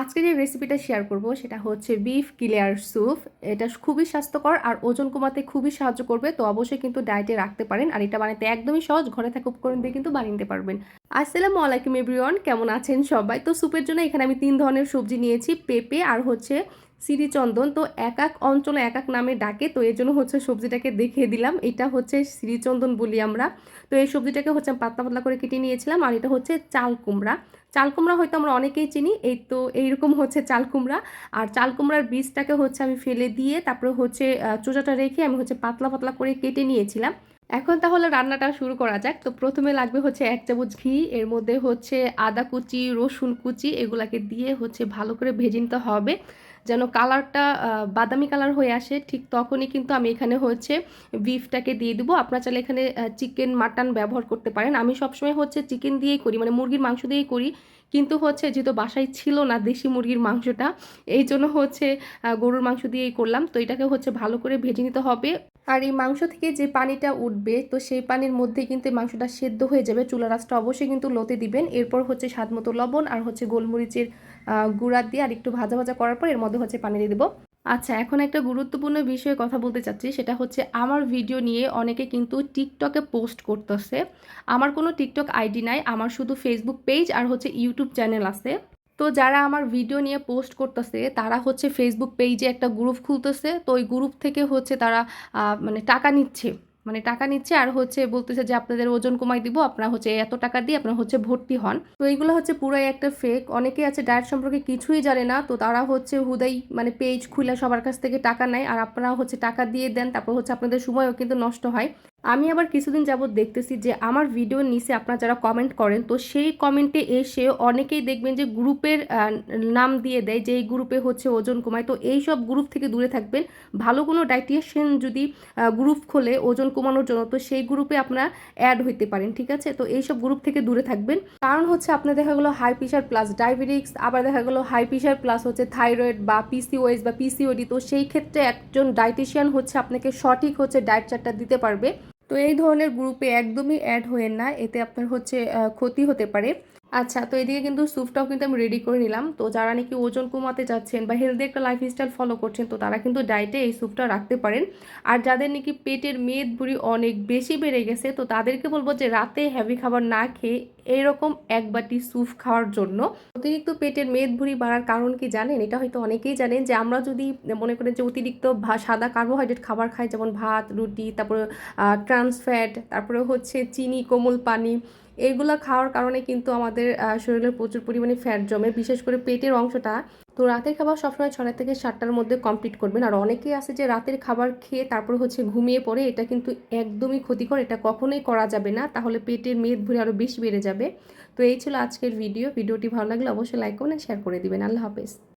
আজকে যে রেসিপিটা শেয়ার করব, সেটা হচ্ছে বিফ ক্লিয়ার স্যুপ এটা খুবই স্বাস্থ্যকর আর ওজন কমাতে খুবই সাহায্য করবে, তো অবশ্যই কিন্তু ডায়েটে রাখতে পারেন। আর এটা বানাতে একদমই সহজ, ঘরে থাকা উপকরণ দিয়ে কিন্তু বানিয়ে নিতে পারবেন। আসসালামু আলাইকুম এভরিওয়ান কেমন আছেন সবাই? তো স্যুপের জন্য এখানে আমি তিন ধরনের সবজি নিয়েছি, পেঁপে আর হচ্ছে শ্রীচন্দন তো এক এক অঞ্চলে এক এক নামে ডাকে। তো এই জন্য হচ্ছে সবজিটাকে দেখিয়ে দিলাম। এটা হচ্ছে শ্রীচন্দন বলি আমরা। তো এই সবজিটাকে হচ্ছে পাতলা পাতলা করে কেটে নিয়েছিলাম। আর এটা হচ্ছে চাল কুমড়া। চাল কুমড়া হয়তো আমরা অনেকেই চিনি। এই তো এইরকম হচ্ছে চাল কুমড়া। আর চাল কুমড়ার বীজটাকে হচ্ছে আমি ফেলে দিয়ে তারপরে হচ্ছে চোচাটা রেখে আমি হচ্ছে পাতলা পাতলা করে কেটে নিয়েছিলাম। এখন তাহলে রান্নাটা শুরু করা যাক। তো প্রথমে লাগবে হচ্ছে এক চামচ ঘি। এর মধ্যে হচ্ছে আদা কুচি, রসুন কুচি এগুলাকে দিয়ে হচ্ছে ভালো করে ভেজে নিতে হবে। যেন কালারটা বাদামি কালার হয়ে আসে, ঠিক তখনই কিন্তু আমি এখানে হচ্ছে বিফটাকে দিয়ে দেবো। আপনারা চাইলে এখানে চিকেন, মাটন ব্যবহার করতে পারেন। আমি সবসময় হচ্ছে চিকেন দিয়েই করি মানে মুরগির মাংস দিয়েই করি। কিন্তু হচ্ছে যেহেতু বাসায় ছিল না দেশি মুরগির মাংসটা, এই জন্য হচ্ছে গরুর মাংস দিয়েই করলাম। তো এটাকে হচ্ছে ভালো করে ভেজে নিতে হবে। আর এই মাংস থেকে যে পানিটা উঠবে, তো সেই পানির মধ্যে কিন্তু মাংসটা সেদ্ধ হয়ে যাবে। চুলা রাসটা অবশ্যই কিন্তু লোতে দিবেন। এরপর হচ্ছে স্বাদ মতো লবণ আর হচ্ছে গোলমরিচের গুঁড়া দিয়ে আর একটু ভাজা ভাজা করার পর এর মধ্যে হচ্ছে পানি দিয়ে দেবো। আচ্ছা এখন একটা গুরুত্বপূর্ণ বিষয়ে কথা বলতে চাচ্ছি। সেটা হচ্ছে আমার ভিডিও নিয়ে অনেকে কিন্তু টিকটকে পোস্ট করতেছে। আমার কোনো টিকটক আইডি নাই, আমার শুধু ফেসবুক পেজ আর হচ্ছে ইউটিউব চ্যানেল আছে। তো যারা আমার ভিডিও নিয়ে পোস্ট করতেছে, তারা হচ্ছে ফেসবুক পেজে একটা গ্রুপ খুলতেছে। তো ওই গ্রুপ থেকে হচ্ছে তারা মানে টাকা নিচ্ছে। মানে টাকা নিচ্ছে আর হচ্ছে বলতেছে যে, আপনাদের ওজন কমাই দিব, আপনারা হচ্ছে এত টাকা দিয়ে আপনারা হচ্ছে ভর্তি হন। তো এইগুলো হচ্ছে পুরাই একটা ফেক অনেকে আছে ডায়েট সম্পর্কে কিছুই জানে না। তো তারা হচ্ছে হুদাই মানে পেজ খুলে সবার কাছ থেকে টাকা নেয়। আর আপনারা হচ্ছে টাকা দিয়ে দেন, তারপর হচ্ছে আপনাদের সময়ও কিন্তু নষ্ট হয়। আমি আবার কিছুদিন যাবত দেখতেছি যে আমার ভিডিওর নিচে আপনারা যারা কমেন্ট করেন, তো সেই কমেন্টে এসে অনেকেই দেখবেন যে গ্রুপের নাম দিয়ে দেয় যে এই গ্রুপে হচ্ছে ওজন কমায়। তো এই সব গ্রুপ থেকে দূরে থাকবেন। ভালো কোনো ডাইটিশিয়ান যদি গ্রুপ খোলে ওজন কমানোর জন্য, তো সেই গ্রুপে আপনারা অ্যাড হইতে পারেন, ঠিক আছে? তো এই সব গ্রুপ থেকে দূরে থাকবেন। কারণ হচ্ছে আপনার দেখা গেলো হাই প্রেশার প্লাস ডায়াবেটিক্স আবার দেখা গেলো হাই প্রেশার প্লাস হচ্ছে থাইরয়েড বা পিসিওএস বা পিসিওডি তো সেই ক্ষেত্রে একজন ডাইটিশিয়ান হচ্ছে আপনাকে সঠিক হচ্ছে ডায়েট চার্টটা দিতে পারবে। তো এই ধরনের গ্রুপে একদমই অ্যাড হয়ে না এতে আপনার হচ্ছে ক্ষতি হতে পারে। আচ্ছা তো এদিকে কিন্তু স্যুপটাও কিন্তু আমি রেডি করে নিলাম। তো যারা নাকি ওজন কমাতে যাচ্ছেন বা হেলদি একটা লাইফস্টাইল ফলো করছেন, তো তারা কিন্তু ডায়েটে এই স্যুপটা রাখতে পারেন। আর যাদের নাকি পেটের মেদ বুড়ি অনেক বেশি বেড়ে গেছে, তো তাদেরকে বলব যে রাতে হ্যাভি খাবার না খেয়ে এইরকম এক বাটি স্যুপ খাওয়ার জন্য। অতিরিক্ত পেটের মেদ ভুঁড়ি বাড়ার কারণ কি জানেন? এটা হয়তো অনেকেই জানেন যে আমরা যদি মনে করেন যে অতিরিক্ত সাদা কার্বোহাইড্রেট খাবার খাই, যেমন ভাত, রুটি, তারপরে ট্রান্স ফ্যাট তারপরে হচ্ছে চিনি, কোমল পানি এগুলো খাওয়ার কারণে কিন্তু আমাদের শরীরে প্রচুর পরিমাণে ফ্যাট জমে। বিশেষ করে পেটের অংশটা, তো রাতের খাবার সবসময় ছটা থেকে সাতটার মধ্যে কমপ্লিট করবেন। আর অনেকেই আছে যে রাতের খাবার খেয়ে তারপর হচ্ছে ঘুমিয়ে পড়ে, এটা কিন্তু একদমই ক্ষতিকর, এটা কখনোই করা যাবে না। তাহলে পেটের মেদ ভরে আরও বেশি বেড়ে যাবে। তো এই ছিল আজকের ভিডিও ভিডিওটি ভালো লাগলে অবশ্যই লাইক করুন শেয়ার করে দিবেন। আল্লাহ হাফেজ।